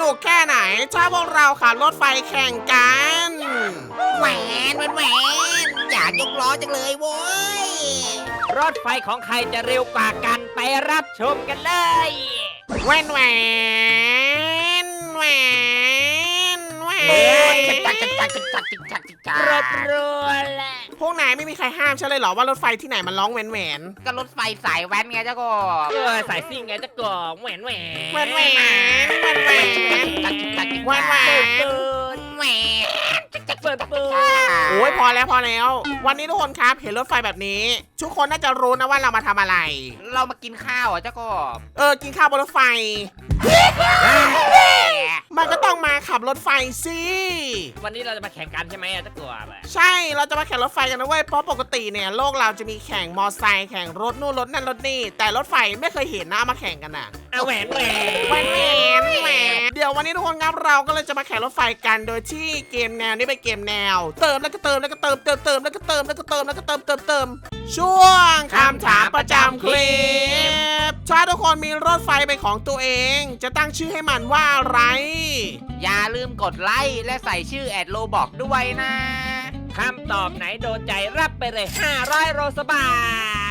นุกแค่ไหน ถ้าพวกเราขับรถไฟแข่งกันแหวนแหวนแหวนอยากยกล้อจังเลยโว้ย รถไฟของใครจะเร็วกว่ากันไปรับชมกันเลย แหวนแหวนแหวน จิกจักจิกจักจิกจิกจิกจักรบรู้แหละพวกนายไม่มีใครห้ามใช่เลยเหรอว่ารถไฟที่ไหนมันร้องแหวนแหวนก็รถไฟสายแว้นไงเจ้าก็เออสายซิ่งไงเจ้ากบแหวนแหวนแหวนแหวนแหวนแหวนจักจิกจักจิกจักแหวนแหวนแหวนจิกจักเปิดเปิดโอ้ยพอแล้วพอแล้ว วันนี้ทุกคนครับเห็นรถไฟแบบนี้ ทุกคนน่าจะรู้นะว่าเรามาทำอะไร เรามากินข้าวอะเจ้าก็เออกินข้าวบนรถไฟ มันก็ต้องมาขับรถไฟสิ วันนี้เราจะมาแข่งกันใช่ไหมอะจะก่อแบบใช่ เราจะมาแข่งรถไฟกันนะเว้ย เพราะปกติเนี่ยโลกเราจะมีแข่งมอไซค์แข่งรถนู่นรถนั่นรถนี่ แต่รถไฟไม่เคยเห็นนะเอามาแข่งกันน่ะ เอาแหวนแหวแหวนนแหวนแหวนเดี๋ยววันนี้ทุกคนครับเราก็เลยจะมาแข่งรถไฟกันโดยที่เกมแนวนี้เป็นเกมแนว เติมแล้วก็เติมแล้วก็เติมเติมเติมแล้วก็เติมแล้วก็เติมแล้วก็เติมเติมเติมช่วงคำถามประจำคลิป ถ้าทุกคนมีรถไฟเป็นของตัวเอง จะตั้งชื่อให้มันว่าอะไร อย่าลืมกดไลค์และใส่ชื่อแอดโลบอกด้วยนะคำตอบไหนโดนใจรับไปเลย 500 โรสบา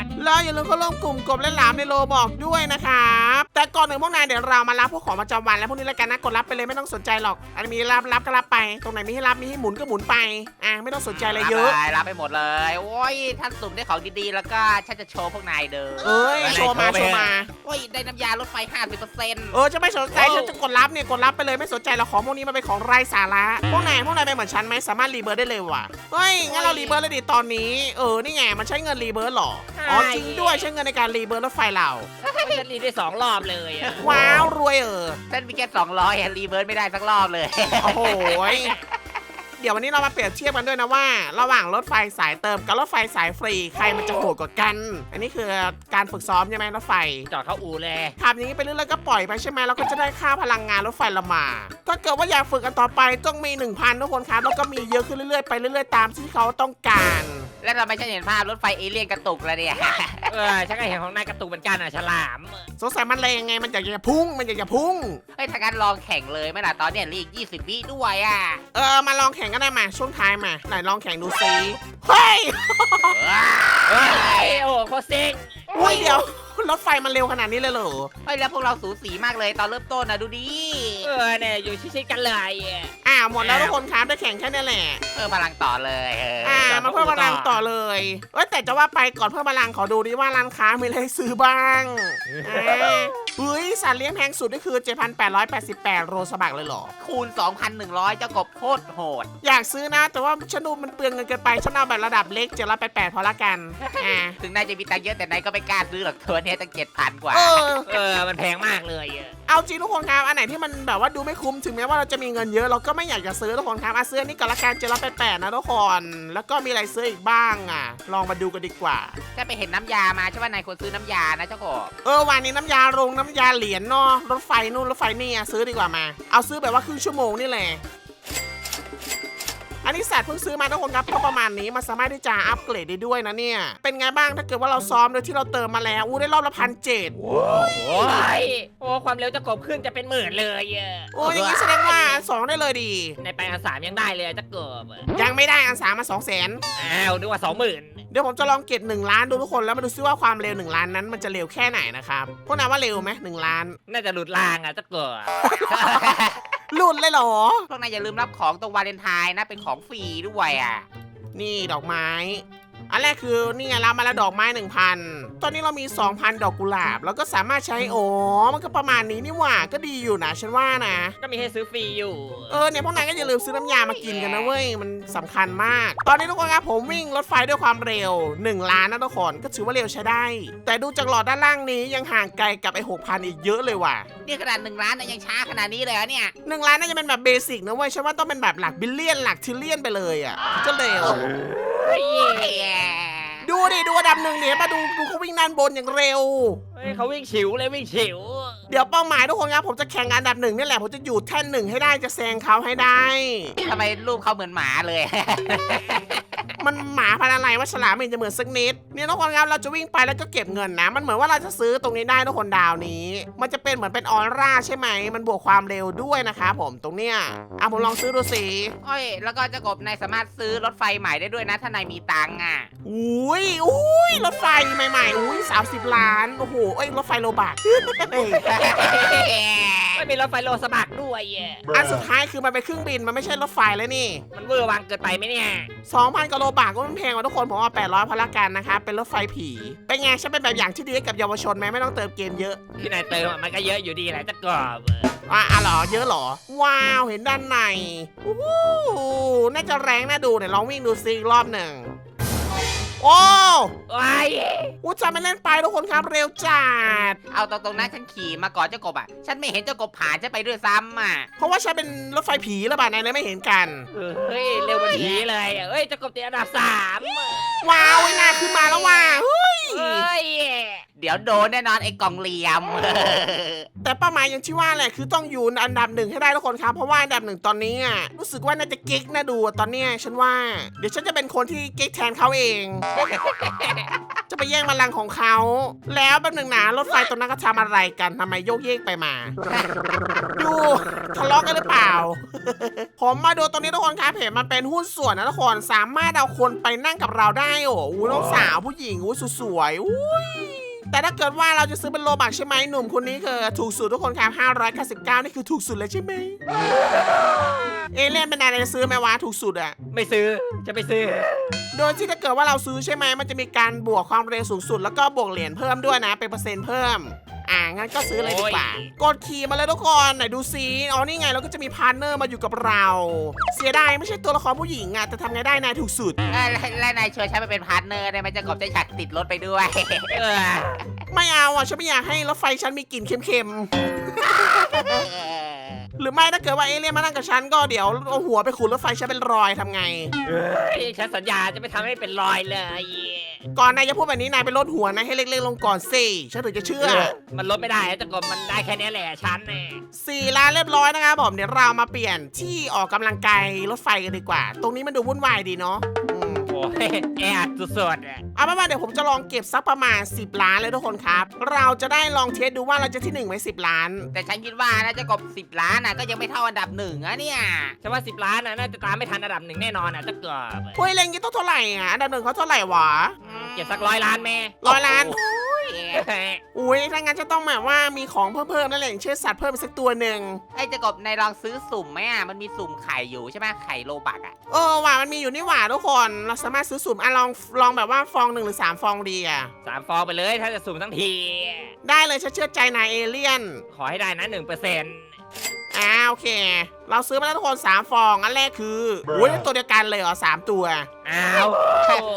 ทแล้วอย่าลืมเข้าร่วมกลุ่มกบและหลามในโลบอกด้วยนะครับ แต่ก่อนหนึ่งพวกนายเดี๋ยวเรามารับพวกของประจำวันและพวกนี้แล้วกันนะกดรับไปเลยไม่ต้องสนใจหรอกอันมีรับรับก็รับไป ตรงไหนมีให้รับมีให้หมุนก็หมุนไปอะไม่ต้องสนใจอะไรเยอะ รับไปรับไปหมดเลย โอ้ยท่านสุ่มได้ของดีๆ แล้วก็ฉันจะโชว์พวกนายเด้อเอ้ยโชว์มาโชว์มา โอ้ยได้น้ำยารถไฟ 50%เออจะไม่สนใจฉันจะกดรับเนี่ยกดรับไปเลยไม่สนใจหรอกของพวกนี้มันเป็นของไร้สาระพวกนายพวกนายเป็นเหมือนฉันไหมสามารถรีเบิร์ดได้เลยว่ะเฮ้ยงั้นเรารีเบิร์ดเลยดิตอนนี้เออนี่ไงมันใช้เงินรีเบิร์ดหรออ๋อจริงด้วยใช้เงินในการรีเบิร์ดรถไฟเรา ฉันรีได้สองรอบเลยอะว้าวรวยเออฉันมีแค่200อะรีเบิร์ดไม่ได้สักรอบเลย โอ้โหยเดี๋ยววันนี้เรามาเปรียบเทียบกันด้วยนะว่า ระหว่างรถไฟสายเติมกับรถไฟสายฟรีใครมันจะโหดกว่ากัน อันนี้คือการฝึกซ้อมใช่ไหมรถไฟจอดเข้าอู่เลย ทำอย่างนี้ไปเรื่อยๆก็ปล่อยไปใช่ไหมเราก็จะได้ค่าพลังงานรถไฟละมา ถ้าเกิดว่าอยากฝึกกันต่อไปต้องมี 1,000ทุกคนครับแล้วก็มีเยอะขึ้นเรื่อยๆไปเรื่อยๆตามที่เขาต้องการ แล้วทำไมฉันเห็นภาพรถไฟเอเลี่ยนกระตุกแล้วเนี่ย เออฉันก็เห็นของนายกระตุกเหมือนกันอะฉลาม สงสัยมันแรงไงมันอยากจะพุ่งมันอยากจะพุ่ง เฮ้ยถ้างั้นลองแข่งเลยไหม่ล่ะตอนเนี้ยรีก 20วิด้วยอะเออมาลองแข่งกันได้มาช่วงท้ายมาไหนลองแข่งดูซิเฮ้ยเฮ้ยโอ้โหโคตรเซ็ง อุ้ยเดี๋ยว รถไฟมันเร็วขนาดนี้เลยเหรอเฮ้ยแล้วพวกเราสูสีมากเลยตอนเริ่มต้นนะดูดิ เออเนี่ยอยู่ชิดๆกันเลยอะอ่าหมดแล้วทุกคนครับได้แข่งแค่นี้แหละ เพิ่มพลังต่อเลยเอออ่ามาเพิ่มพลังต่อเลยเอ้ยแต่จะว่าไปก่อนเพิ่มพลังขอดูดิว่าร้านค้ามีอะไรให้ซื้อบ้างอ่าเฮ้ยสัตว์เลี้ยงแพงสุดก็คือ 7,888 โรสบักเลยเหรอ คูณ 2,100 เจ้ากบโคตรโหด อยากซื้อนะ แต่ว่าฉันดูมันเปลืองเงินเกินไปฉันเอาแบบระดับเล็ก788พอละกัน อ่า ถึงนายจะมีตังค์เยอะแต่นายก็ไม่กล้าซื้อหรอกตัวเนี้ยตั้งเจ็ดพันกว่า เออ เออ มันแพงมากเลยอะเอาจริงทุกคนครับ อันไหนที่มันแบบว่าดูไม่คุ้มถึงแม้ว่าเราจะมีเงินเยอะเราก็ไม่อยากจะซื้อทุกคนครับอะซื้ออนนี่ก่อนละกัน788นะทุกคน แล้วก็มีอะไรซื้ออีกบ้างอะ ลองมาดูกันดีกว่า ถ้าไปเห็นน้ำยามาใช่ว่านายควรซื้อน้ำยานะเจ้ากบเออวันนี้น้ำยาลงน้ำยาเหรียญเนาะรถไฟนู่นรถไฟนี่อะซื้อดีกว่ามา เอาซื้อแบบว่าครึ่งชั่วโมงนี่แหละ อันนี้สัตว์เพิ่งซื้อมาทุกคนครับก็ประมาณนี้มันสามารถที่จะอัปเกรดได้ด้วยนะเนี่ย เป็นไงบ้างถ้าเกิดว่าเราซ้อมโดยที่เราเติมมาแล้วอู้ได้รอบละพันเจ็ดโอ้ยโอ้ความเร็วจะกบขึ้นจะเป็นหมื่นเลยอะโอ้ยอย่างนี้แสดงว่าอันสองได้เลยดี ในไปอันสามยังได้เลยจะเกิบอะยังไม่ได้อันสามมาสองแสนอ้าวนึกว่าสองหมื่นเดี๋ยวผมจะลองเก็บหนึ่งล้านดูทุกคนแล้วมาดูซิว่าความเร็วหนึ่งล้านนั้นมันจะเร็วแค่ไหนนะครับพวกนายว่าเร็วไหมหนึ่งล้าน น่าจะหลุดรางอะจะเกิบ หลุดเลยเหรอ พวกนายอย่าลืมรับของตรงวาเลนไทน์นะ เป็นของฟรีด้วยอะ นี่ดอกไม้ อันแรกคือนี่ไงรับมาแล้วดอกไม้1,000ตอนนี้เรามี 2,000 ดอกกุหลาบ แล้วก็สามารถใช้โอ้มันก็ประมาณนี้นี่หว่าก็ดีอยู่นะฉันว่านะ ก็มีให้ซื้อฟรีอยู่ เออเนี่ยพวกนายก็อย่าลืมซื้อน้ำยามากินกันนะเว้ย มันสำคัญมาก ตอนนี้ทุกคนครับผมวิ่งรถไฟด้วยความเร็ว 1 ล้านนะทุกคนก็ถือว่าเร็วใช้ได้ แต่ดูจากหลอดด้านล่างนี้ยังห่างไกลกับไอ้6,000อีกเยอะเลยว่ะนี่ขนาดหนึ่งล้านนะยังช้าขนาดนี้เลยเหรอเนี่ยหนึ่งล้านน่าจะเป็นแบบเบสิกนะเว้ยฉันว่าต้องเป็นแบบหลักบิลเลียนหลักทริลเลียนไปเลยอะก็เร็วเฮ้ย ดูดิดูอันดับหนึ่งเนี่ยมาดูดูเขาวิ่งด้านบนอย่างเร็ว เฮ้ยเขาวิ่งฉิวเลยวิ่งฉิว เดี๋ยวเป้าหมายทุกคนครับผมจะแข่งอันดับหนึ่งนี่แหละผมจะอยู่แท่นหนึ่งให้ได้จะแซงเขาให้ได้ ทำไมรูปเขาเหมือนหมาเลย มันหมาพันธุ์อะไรว่าฉลามไม่เห็นจะเหมือนสักนิดเนี่ยทุกคนครับเราจะวิ่งไปแล้วก็เก็บเงินนะ มันเหมือนว่าเราจะซื้อตรงนี้ได้ทุกคนดาวนี้ มันจะเป็นเหมือนเป็นออร่าใช่ไหม มันบวกความเร็วด้วยนะคะผมตรงเนี้ยอะผมลองซื้อดูสิโอ้ย แล้วก็เจะกบนายสามารถซื้อรถไฟใหม่ได้ด้วยนะ ถ้านายมีตังค์อะ อุ้ยอุ้ยรถไฟใหม่ๆอุ้ย สามสิบล้าน โอ้โหเอ้ยรถไฟโลบักไม่มีรถไฟโลสบักด้วยอะอันสุดท้ายคือมันเป็นเครื่องบินมันไม่ใช่รถไฟแล้วนี่ มันเวอร์วังเกินไปไหมเนี่ย 2,000กว่าโลบาทก็มันแพงกว่าทุกคนผมเอา800พอละกันนะคะเป็นรถไฟผี เป็นไงฉันเป็นแบบอย่างที่ดีให้กับเยาวชนไหมไม่ต้องเติมเกมเยอะ ที่นายเติมอะมันก็เยอะอยู่ดีแหละจะกรอบอะอะเหรอเยอะเหรอ ว้าวเห็นด้านในอู้หูน่าจะแรงน่าดูเดี๋ยวลองวิ่งดูซิอีกรอบหนึ่ง โอ้ว้ายอู้จะไม่เล่นไปทุกคนครับเร็วจัด เอาตรงๆนะฉันขี่มาก่อนเจ้ากบอะ ฉันไม่เห็นเจ้ากบผ่านฉันไปด้วยซ้ำอะ เพราะว่าฉันเป็นรถไฟผีหรือเปล่านายเลยไม่เห็นกัน เฮ้ยเร็วกว่าผีเลยอะเอ้ยจะกบตีอันดับสามว้าวไอ้หนาขึ้นมาแล้วว่ะเฮ้ยเฮ้ยเดี๋ยวโดนแน่นอนไอ้กล่องเหลี่ยม แต่เป้าหมายอย่างที่ว่าแหละคือต้องอยู่อันดับหนึ่งให้ได้ทุกคนครับ เพราะว่าอันดับหนึ่งตอนนี้อะรู้สึกว่าน่าจะเก๊กน่าดูอะตอนเนี้ยฉันว่า เดี๋ยวฉันจะเป็นคนที่เก๊กแทนเขาเองจะไปแย่งบัลลังก์ของเขา แล้วแบบหนึ่งนะรถไฟตรงนั้นก็ทำอะไรกันทำไมโยกเยกไปมา ดูทะเลาะกันหรือเปล่า ผมมาดูตรงนี้ทุกคนครับเห็นมันเป็นหุ้นส่วนนะทุกคนสามารถเอาคนไปนั่งกับเราได้โอ้โหน้องสาวผู้หญิงอู้สวยๆอุ้ย แต่ถ้าเกิดว่าเราจะซื้อเป็นโลบักใช่ไหมหนุ่มคนนี้คือถูกสุดทุกคนครับ599นี่คือถูกสุดเลยใช่ไหมเอเลี่ยนเป็นอะไรจะซื้อไหมวะถูกสุดอะไม่ซื้อจะไปซื้อ โดยที่ถ้าเกิดว่าเราซื้อใช่ไหมมันจะมีการบวกความเร็วสูงสุด แล้วก็บวกเหรียญเพิ่มด้วยนะเป็นเปอร์เซ็นต์เพิ่ม อ่างั้นก็ซื้อเลยดีกว่าโอ้ยกดขี่มาเลยทุกคนไหนดูซิอ๋อนี่ไงเราก็จะมีพาร์ทเนอร์มาอยู่กับเรา เสียดายไม่ใช่ตัวละครผู้หญิงอะแต่ทำไงได้นายถูกสุด เอ้ยแล้วแล้วนายชวนฉันไปเป็นพาร์ทเนอร์ได้ไหมเจ้ากบจะอยากติดรถไปด้วย เออไม่เอาอะฉันไม่อยากให้รถไฟฉันมีกลิ่นเค็มๆ หรือไม่ถ้าเกิดว่าเอเลี่ยนมานั่งกับฉันก็เดี๋ยวเอาหัวไปขูดรถไฟฉันเป็นรอยทำไงเฮ้ยฉันสัญญาจะไม่ทำให้เป็นรอยเลยก่อนนายจะพูดแบบนี้นายไปลดหัวนะให้เล็กๆลงก่อนสิฉันถึงจะเชื่อ มันลดไม่ได้อะจะกบมันได้แค่นี้แหละฉันเนี่ยสี่ล้านเรียบร้อยนะครับผมเดี๋ยวเรามาเปลี่ยนที่ออกกำลังกายรถไฟกันดีกว่า ตรงนี้มันดูวุ่นวายดีเนาะอืมโอ้ ยแออัดสุดๆอะเอาเป็นว่าเดี๋ยวผมจะลองเก็บสักประมาณ 10 ล้านเลยทุกคนครับ เราจะได้ลองเทสดูว่าเราจะที่1นึ่งไหมสิล้าน แต่ฉันคิดว่านะเจ้ากบสิบล้านน่ะก็ยังไม่เท่าอันดับหนึ่งอะเนี่ย ฉันว่าสิบล้านนะน่าจะตามไม่ทันอันดับหนึ่งแน่นอนอะจะกบเฮ้ยเล่นยี่ต้องเท่าไหร่อะอันดับหนึ่งเขาเท่าไหร่วะ เก็บสักร้อยล้านแม่ร้อยล้าน โอ้ยอุ้ยถ้างั้นจะต้องแบบว่ามีของเพิ่มๆนั่นแหละอย่างเช่นสัตว์เพิ่มอีกสักตัวหนึ่งไอ้เจ้ากบนายลองซื้อสุ่มไหมอะมันมีสุ่มไข่อยู่ใช่ไหมไข่โลบักอะ เออว่ะมันมีอยู่นี่หว่าทุกคนเราสามารถซื้อสุ่มอะลองลองแบบว่าฟองหนึ่งหรือสามฟองดีอะ สามฟองไปเลยถ้าจะสุ่มทั้งที ได้เลยฉันเชื่อใจนายเอเลี่ยน ขอให้ได้นะหนึ่งเปอร์เซ็นต์อ่าโอเคเราซื้อมาแล้วทุกคน3ฟองอันแรกคืออุ้ยตัวเดียวกันเลยเหรอสามตัว อ้าว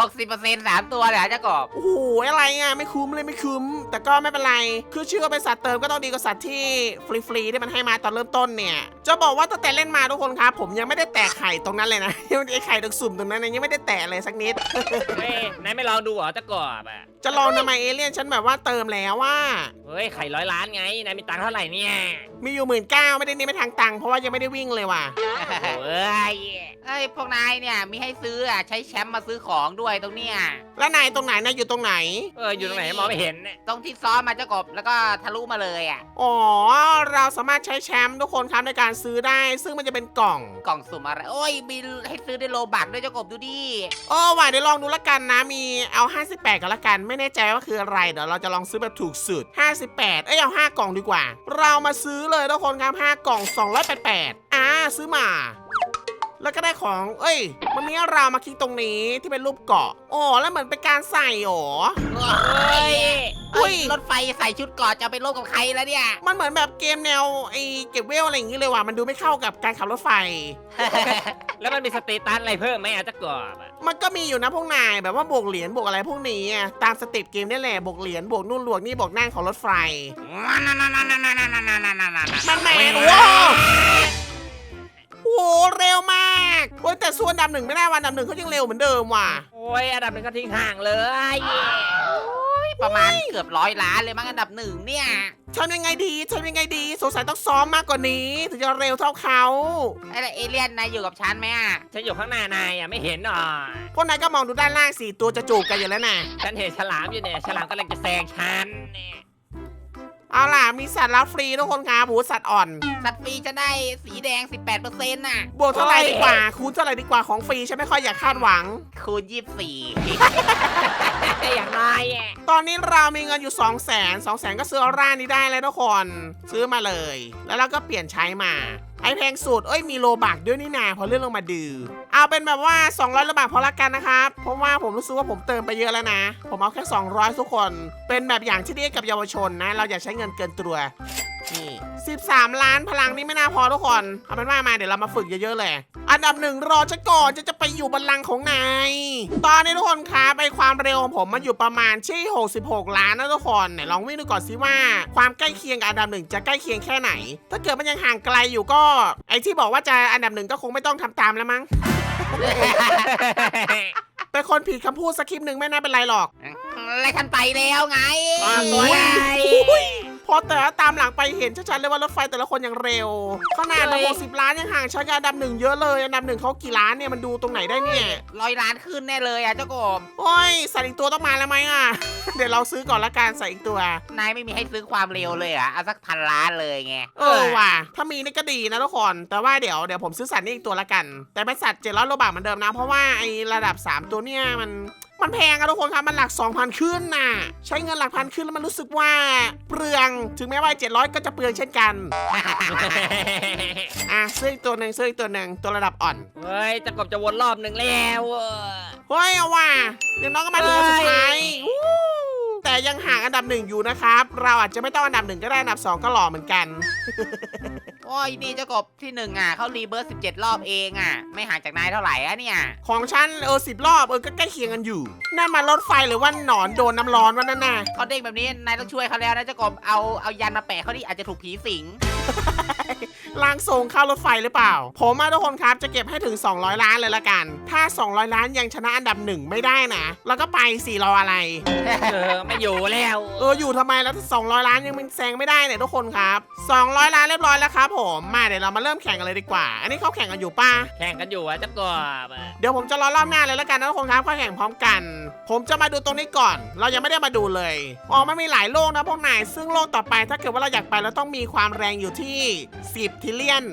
หกสิบเปอร์เซ็นต์สามตัวเลยเหรอเจ้ากบโอ้โหอะไรอะไม่คุ้มเลยไม่คุ้ม แต่ก็ไม่เป็นไร คือชื่อว่าเป็นสัตว์เติมก็ต้องดีกว่าสัตว์ที่ฟรีๆที่มันให้มาตอนเริ่มต้นเนี่ย จะบอกว่าตั้งแต่เล่นมาทุกคนครับ ผมยังไม่ได้แตะไข่ตรงนั้นเลยนะยังไอไข่ตรงสุ่มตรงนั้นนะยังไม่ได้แตะเลยสักนิดเฮ้ยนายไม่ลองดูเหรอจะกบอะจะลองทำไมเอเลี่ยนฉันแบบว่าเติมแล้วว่าเฮ้ยไข่ร้อยล้านไงนายมีตังค์เท่าไหร่เนี่ยมีอยู่หมื่นเก้าไม่ได้นี่ไม่ทางตังค์เพราะว่ายังไม่ได้วิ่งเลยว่ะโอ้ยเอ้ย พวกนายเนี่ยมีให้ซื้ออะใช้แชมป์มาซื้อของด้วยตรงเนี้ย แล้วนายตรงไหนนายอยู่ตรงไหน เอออยู่ตรงไหนมองไม่เห็นเนี่ยตรงที่ซ้อมมาเจ้ากบแล้วก็ทะลุมาเลยอะ อ๋อ เราสามารถใช้แชมป์ทุกคนครับในการซื้อได้ ซึ่งมันจะเป็นกล่อง กล่องสุ่มอะไร โอ้ยมีให้ซื้อได้โลบักด้วยเจ้ากบดูดิเออว่ะเดี๋ยวลองดูละกันนะ มีเอา 58กันละกัน ไม่แน่ใจว่าคืออะไร เดี๋ยวเราจะลองซื้อแบบถูกสุด 58 เอ้ยเอา 5 กล่องดีกว่า เรามาซื้อเลยทุกคนครับ 5 กล่อง 288 อ่าซื้อมา แล้วก็ได้ของ เอ้ย มันมีเรามาคลิกตรงนี้ที่เป็นรูปเกาะอ๋อแล้วเหมือนเป็นการใส่หรอ เฮ้ยอุ้เอ้ยยรถไฟใส่ชุดเกอดจะเอาไปลบกับใครแล้วเนี่ย มันเหมือนแบบเกมแนวไอ้เก็บเวลอะไรอย่างงี้เลยว่ะ มันดูไม่เข้ากับการขับรถไฟ แล้วมันมีสเตตัสอะไรเพิ่มไหมอะจะกบอะมันก็มีอยู่นะพวกนายแบบว่าบวกเหรียญบวกอะไรพวกนี้อะตามสเต็ปเกมนี่แหละบวกเหรียญบวกนู่นบวกนี่บวกนั่นของรถไฟ มันแมนว้าวโอ้โห เร็วมากโอ้ยแต่ส่วนอันดับหนึ่งไม่ได้วันอันดับหนึ่งเขายังเร็วเหมือนเดิมว่ะ โอ้ยอันดับหนึ่งก็ทิ้งห่างเลยพประมาณเกือบร้อยล้านเลยมั้งอันดับหนึ่งเนี่ย ทำยังไงดีทำยังไงดี สงสัยต้องซ้อมมากกว่านี้ ถึงจะเร็วเท่าเขา ไอ้เอเลี่ยนนายอยู่กับฉันไหมอะ ฉันอยู่ข้างหน้านายอะไม่เห็นหรอพวกนายก็มองดูด้านล่างสิตัวจะจูบกันอยู่แล้วนะ ฉันเห็นฉลามอยู่เนี่ย ฉลามกำลังจะแซงฉันเนี่ย เอาล่ะ มีสัตว์รับฟรีทุกคนครับหูสัตว์อ่อน สัตว์ฟรีจะได้สีแดง 18%น่ะบวกเท่าไหร่ดีกว่า คูณเท่าไหร่ดีกว่าของฟรีฉันไม่ค่อยอยากคาดหวัง คูณยี่สี่อย่างน้อยอะตอนนี้เรามีเงินอยู่ 2 0 0 0 0 0 2 0 0 0 0 ก็ซื้ออร่านี้ได้เลยทุกคน ซื้อมาเลย แล้วเราก็เปลี่ยนใช้มา ไอแพงสุดเอ้ยมีโลบักด้วยนี่นาพอเลื่อนลงมาดือเอาเป็นแบบว่า 200โลบักพอละกันนะครับเพราะว่าผมรู้สึกว่าผมเติมไปเยอะแล้วนะ ผมเอาแค่ 200 ทุกคน เป็นแบบอย่างที่ดีกับเยาวชนนะ เราอย่าใช้เงินเกินตัว นี่13 ล้านพลังนี่ไม่น่าพอทุกคน เอาเป็นว่ามาเดี๋ยวเรามาฝึกเยอะๆเลย อันดับหนึ่งรอฉันก่อนจะจะไปอยู่บัลลังก์ของนาย ตอนนี้ทุกคนครับไอความเร็วของผมมันอยู่ประมาณที่66 ล้านนะทุกคนไหนลองวิ่งดูก่อนสิว่า ความใกล้เคียงกับอันดับหนึ่งจะใกล้เคียงแค่ไหน ถ้าเกิดมันยังห่างไกลอยู่ก็ ไอที่บอกว่าจะอันดับหนึ่งก็คงไม่ต้องทำตามแล้วมั้งเป็นคนผิดคำพูดสคริปต์หนึ่งไม่น่าเป็นไรหรอกไล่คันไปแล้วไงอ๋อตัวใหญ่ พอแต่ตามหลังไปเห็นชัดๆเลยว่ารถไฟแต่ละคนอย่างเร็ว ขนาดมา60ล้านยังห่างฉันกับอันดับหนึ่งเยอะเลยอันดับหนึ่งเขากี่ล้านเนี่ยมันดูตรงไหนได้เนี่ย ร้อยล้านขึ้นแน่เลยอะเจ้ากบโอ้ยใส่อีกตัวต้องมาแล้วไหมอะ เดี๋ยวเราซื้อก่อนละกันใส่อีกตัวนายไม่มีให้ซื้อความเร็วเลยอะเอาสักพันล้านเลยไงเออว่ะถ้ามีนี่ก็ดีนะทุกคน แต่ว่าเดี๋ยวเดี๋ยวผมซื้อสัตว์นี่อีกตัวละกัน แต่เป็นสัตว์เจ็ดร้อยโลบาทเหมือนเดิมนะ เพราะว่าไอ้ระดับ3ตัวเนี่ยมัน มันแพงอะทุกคนครับ มันหลัก 2,000 ขึ้นน่ะ ใช้เงินหลักพันขึ้นแล้วมันรู้สึกว่าเปลือง ถึงแม้ว่า 700 ก็จะเปลืองเช่นกัน อะซื้ออีกตัวหนึ่งซื้ออีกตัวหนึ่งตัวระดับอ่อน เฮ้ยจะกบจะวนรอบหนึ่งแล้วเออเฮ้ยเอาว่ะเดี๋ยวน้องก็มาถึงคนสุดท้ายวู้แต่ยังห่างอันดับหนึ่งอยู่นะครับ เราอาจจะไม่ต้องอันดับหนึ่งก็ได้อันดับสองก็หล่อเหมือนกัน โอ้ยนี่เจ้ากบที่หนึ่งอะเขารีเบิร์สิบเจ็ดรอบเองอะ ไม่ห่างจากนายเท่าไหร่อะเนี่ย ของฉันเออสิบรอบเออก็ใกล้เคียงกันอยู่นั่นมารถไฟหรือว่าหนอนโดนน้ำร้อนวะนั่นน่ะเขาเด้งแบบนี้นายต้องช่วยเขาแล้วนะเจ้ากบเอาเอายันมาแปะเขาที่อาจจะถูกผีสิง ล่างทรงเข้ารถไฟหรือเปล่า ผมมาทุกคนครับจะเก็บให้ถึง 200 ล้านเลยละกัน ถ้า 200 ล้านยังชนะอันดับหนึ่งไม่ได้นะแล้วก็ไปสี่รออะไร เออไม่อยู่แล้ว เอออยู่ทำไมแล้วถ้า200 ล้านยังมันแซงไม่ได้เนี่ยทุกคนครับ 200 ล้านเรียบร้อยแล้วครับผมมาเดี๋ยวเรามาเริ่มแข่งกันเลยดีกว่า อันนี้เขาแข่งกันอยู่ป้าแข่งกันอยู่อะจะกบอะเดี๋ยวผมจะรอรอบหน้าเลยแล้วกันนะทุกคนครับก็แข่งพร้อมกัน ผมจะมาดูตรงนี้ก่อน เรายังไม่ได้มาดูเลยอ๋อมันมีหลายโลกนะพวกนายซึ่งโลกต่อไปถ้าเกิดว่าเราอยากไปเราต้องมีความแรงอยู่ที่ 10ทิลเลียน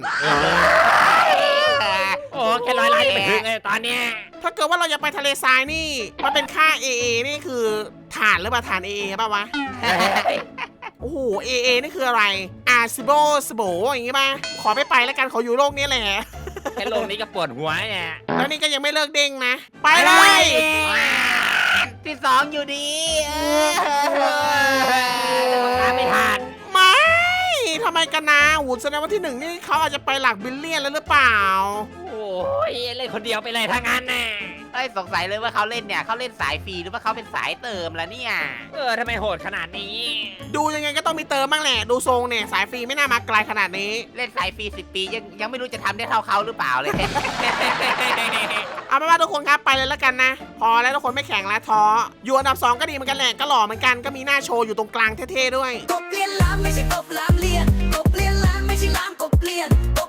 โอ้แค่ร้อยล้านยังไม่ถึงเลยตอนเนี้ยถ้าเกิดว่าเราอยากไปทะเลทรายนี่ มันเป็นค่า AA นี่คือฐานหรือเปล่าฐาน AA ป่าววะโอ้โห AA นี่คืออะไรอาซิโบสโบอย่างงี้ป่ะขอไม่ไปแล้วกันขออยู่โลกนี้แหละ แค่โลกนี้ก็ปวดหัวเนี่ยแล้วนี่ก็ยังไม่เลิกเด้งนะ ไปเลยที่สองอยู่ดีเออตามไม่ทันไม่ทำไมกันนะหูแสดงว่าที่หนึ่งนี่เขาอาจจะไปหลักบิลเลียนแล้วหรือเปล่า โอ้ยเล่นคนเดียวไปเลยทั้งนั้นน่ะ เอ้ยสงสัยเลยว่าเขาเล่นเนี่ยเขาเล่นสายฟรีหรือว่าเขาเป็นสายเติมแล้วเนี่ย เออทำไมโหดขนาดนี้ ดูยังไงก็ต้องมีเติมบ้างแหละ ดูทรงเนี่ยสายฟรีไม่น่ามาไกลขนาดนี้ เล่นสายฟรีสิบปียังยังไม่รู้จะทำได้เท่าเขาหรือเปล่าเลย เอาเป็นว่าทุกคนครับไปเลยแล้วกันนะ พอแล้วทุกคนไม่แข่งแล้วท้ออยู่อันดับสองก็ดีเหมือนกันแหละก็หล่อเหมือนกันก็มีหน้าโชว์อยู่ตรงกลางเท่ๆด้วย กบเลียนล้านไม่ใช่กบล้านเลียนกบเลียนล้านไม่ใช่ล้านกบเลียนก